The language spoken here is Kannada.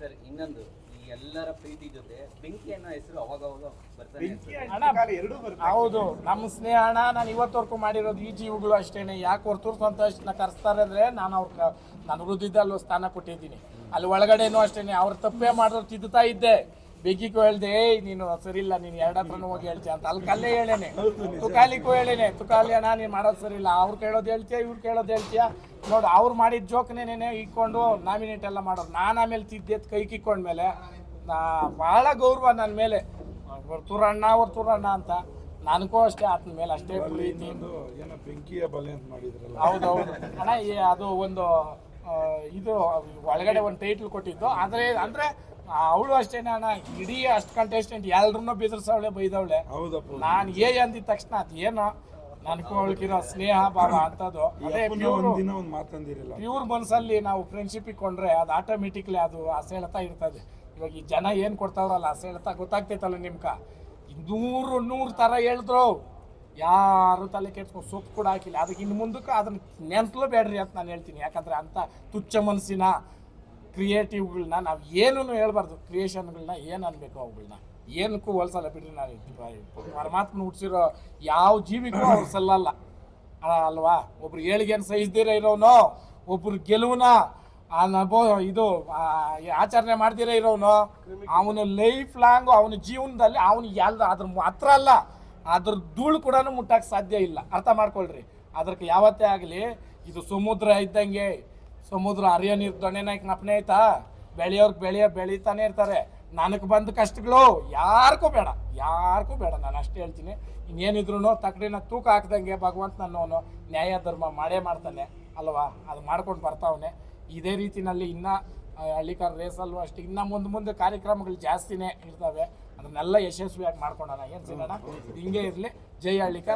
ಸರ್ ಇನ್ನೊಂದು ಈ ಎಲ್ಲರ ಪ್ರೀತಿ ಜೊತೆ ಬೆಂಕಿ ಅನ್ನೋ ಹೆಸರು ಅವಾಗ ಅವಾಗ ಬರ್ತಾನೆ ಇರ್ತದೆ. ಅಣ್ಣ ಹೌದು ನಮ್ಮ ಸ್ನೇಹ ಅಣ್ಣ ನಾನು ಇವತ್ತವರೆಗೂ ಮಾಡಿರೋದು ಈ ಜೀವಗಳು ಅಷ್ಟೇನೆ. ಯಾಕೆ ಹೊರತೂರು ಸಂತೋಷನ ಕರೆಸ್ತಾರೆ ಅಂದ್ರೆ ನಾನು ಅವ್ರ ನಾನು ಹೃದಯದಲ್ಲಿ ಸ್ಥಾನ ಕೊಟ್ಟಿದ್ದೀನಿ. ಅಲ್ಲಿ ಒಳಗಡೆನೂ ಅಷ್ಟೇನೆ ಅವ್ರ ತಪ್ಪೇ ಮಾಡಿದ್ರು ತಿದ್ದುತ್ತಾ ಇದ್ದೆ. ಬೆಗ್ಗಿಗೂ ಹೇಳ್ದೆ ಏಯ್ ನೀನು ಸರಿ ಇಲ್ಲ ನೀನು ಎರಡ ಹತ್ರನೂ ಹೋಗಿ ಹೇಳ್ತೀಯ ಅಂತ. ಅಲ್ಲಿ ಕಲ್ಲೇ ಹೇಳೇನೆ. ತುಕಾಲಿಗೂ ಹೇಳೇನೆ. ತುಕಾಲಿ ಅಣ್ಣ ನೀನು ಮಾಡೋದು ಸರಿ ಇಲ್ಲ ಅವ್ರು ಕೇಳೋದು ಹೇಳ್ತೀಯ ಇವ್ರು ಕೇಳೋದು ಹೇಳ್ತೀಯ. ನೋಡು ಅವ್ರು ಮಾಡಿದ ಜೋಕ್ನೇನೆ ಇಕ್ಕೊಂಡು ನಾಮಿನೇಟ್ ಎಲ್ಲ ಮಾಡೋರು. ನಾನು ಆಮೇಲೆ ತಿದ್ದೆತ್ ಕೈ ಕಿಕ್ಕೊಂಡ್ಮೇಲೆ ನಾ ಭಾಳ ಗೌರವ ನನ್ನ ಮೇಲೆ. ತುರಣ್ಣ ಅವ್ರ ತುರಣ್ಣ ಅಂತ. ನನಗೂ ಅಷ್ಟೇ ಆತನ ಮೇಲೆ ಅಷ್ಟೇ ಪ್ರೀತಿ. ಬೆಂಕಿಯ ಬಲೆ ಅಂತ ಮಾಡಿದ್ರಲ್ಲ. ಹೌದೌದು. ಅಣ್ಣ ಅದು ಒಂದು ಇದು ಒಳಗಡೆ ಒಂದು ಟೈಟ್ಲ್ ಕೊಟ್ಟಿದ್ದು. ಆದರೆ ಅಂದರೆ ಅವಳು ಅಷ್ಟೇನೆ ಅಣ್ಣ ಇಡೀ ಅಷ್ಟು ಕಂಟೆಸ್ಟೆಂಟ್ ಎಲ್ರನ್ನೂ ಬೆದರ್ಸವಳೆ ಬೈದವಳೆ. ಹೌದಪ್ಪ. ನಾನು ಏ ಅಂದಿದ ತಕ್ಷಣ ಅದು ಏನೋ ನನಗೂ ಅವಳಿಗಿರೋ ಸ್ನೇಹ ಭಾವ ಅಂತದ್ದು. ಅದೇ ಒಂದು ದಿನ ಒಂದಿನ ಒಂದು ಮಾತಂದಿರಲ್ಲ ಪ್ಯೂರ್ ಮನಸ್ಸಲ್ಲಿ ನಾವು ಫ್ರೆಂಡ್ಶಿಪ್ ಇಟ್ಕೊಂಡ್ರೆ ಅದು ಆಟೋಮೆಟಿಕ್ಲಿ ಅದು ಅಸೆಳ್ತಾ ಇರ್ತದೆ. ಇವಾಗ ಈ ಜನ ಏನು ಕೊಡ್ತಾವ್ರಲ್ಲ ಅಸೆಳ್ತಾ ಗೊತ್ತಾಗ್ತೈತಲ್ಲ ನಿಮ್ಗೆ ನೂರು ನೂರು ಥರ ಹೇಳಿದ್ರು. ಯಾರು ತಲೆ ಕೆಡ್ಸ್ಕೊಂಡು ಸೊಪ್ಪು ಕೂಡ ಹಾಕಿಲ್ಲ. ಅದಕ್ಕೆ ಇನ್ನು ಮುಂದಕ್ಕೆ ಅದನ್ನ ನೆಂತಲು ಬೇಡ್ರಿ ಅಂತ ನಾನು ಹೇಳ್ತೀನಿ. ಯಾಕಂದ್ರೆ ಅಂಥ ತುಚ್ಛ ಮನಸ್ಸಿನ ಕ್ರಿಯೇಟಿವ್ಗಳನ್ನ ನಾವು ಏನೂ ಹೇಳ್ಬಾರ್ದು. ಕ್ರಿಯೇಷನ್ಗಳನ್ನ ಏನು ಅನ್ಬೇಕು ಅವುಗಳನ್ನ ಏನಕ್ಕೂ ಹೋಲ್ಸಲ್ಲ ಬಿಡ್ರಿ ನಾನು ಪರಮಾತ್ಮ ಹುಟ್ಟಿಸಿರೋ ಯಾವ ಜೀವಿಗೂ ಅವ್ರು ಸಲ್ಲಲ್ಲ. ಅಲ್ವಾ? ಒಬ್ರು ಏಳಿಗೆಯನ್ನು ಸಹಿಸ್ದಿರ ಇರೋನು ಒಬ್ರು ಗೆಲುವನ, ಆ, ನಬೋ, ಇದು ಆಚರಣೆ ಮಾಡ್ದಿರ ಇರೋನು ಅವನು ಲೈಫ್ ಲಾಂಗ್ ಅವನ ಜೀವನದಲ್ಲಿ ಅವನು ಎಲ್ಲ ಅದ್ರ ಹತ್ರ ಅಲ್ಲ ಅದ್ರ ಧೂಳು ಕೂಡ ಮುಟ್ಟಕ್ಕೆ ಸಾಧ್ಯ ಇಲ್ಲ. ಅರ್ಥ ಮಾಡ್ಕೊಳ್ರಿ. ಅದಕ್ಕೆ ಯಾವತ್ತೇ ಆಗಲಿ, ಇದು ಸಮುದ್ರ ಇದ್ದಂಗೆ ಸಮುದ್ರ ಹರಿಯೋ ನೀರು ದೊಣ್ಣೆನಾಯ್ಕ ನಪ್ಪನೆ ಆಯ್ತಾ? ಬೆಳೆಯೋರ್ಗೆ ಬೆಳೆಯೋ ಬೆಳೀತಾನೆ ಇರ್ತಾರೆ. ನನಗೆ ಬಂದ ಕಷ್ಟಗಳು ಯಾರಿಗೂ ಬೇಡ ಯಾರಿಗೂ ಬೇಡ. ನಾನು ಅಷ್ಟೇ ಹೇಳ್ತೀನಿ. ಇನ್ನೇನಿದ್ರು ತಕಡಿನ ತೂಕ ಹಾಕ್ದಂಗೆ ಭಗವಂತ ನನ್ನವನು ನ್ಯಾಯ ಧರ್ಮ ಮಾಡೇ ಮಾಡ್ತಾನೆ, ಅಲ್ವಾ? ಅದು ಮಾಡ್ಕೊಂಡು ಬರ್ತಾವನೆ. ಇದೇ ರೀತಿನಲ್ಲಿ ಇನ್ನ ಹಳ್ಳಿಕಾರ ರೇಸಲ್ಲೂ ಅಷ್ಟು. ಇನ್ನ ಮುಂದೆ ಮುಂದೆ ಕಾರ್ಯಕ್ರಮಗಳು ಜಾಸ್ತಿನೇ ಇರ್ತವೆ. ಅದನ್ನೆಲ್ಲ ಯಶಸ್ವಿಯಾಗಿ ಮಾಡ್ಕೊಂಡೋಣ. ಏನು ಸಿಗೋಣ? ಹಿಂಗೆ ಇರಲಿ. ಜೈ ಹಳ್ಳಿಕಾರ್.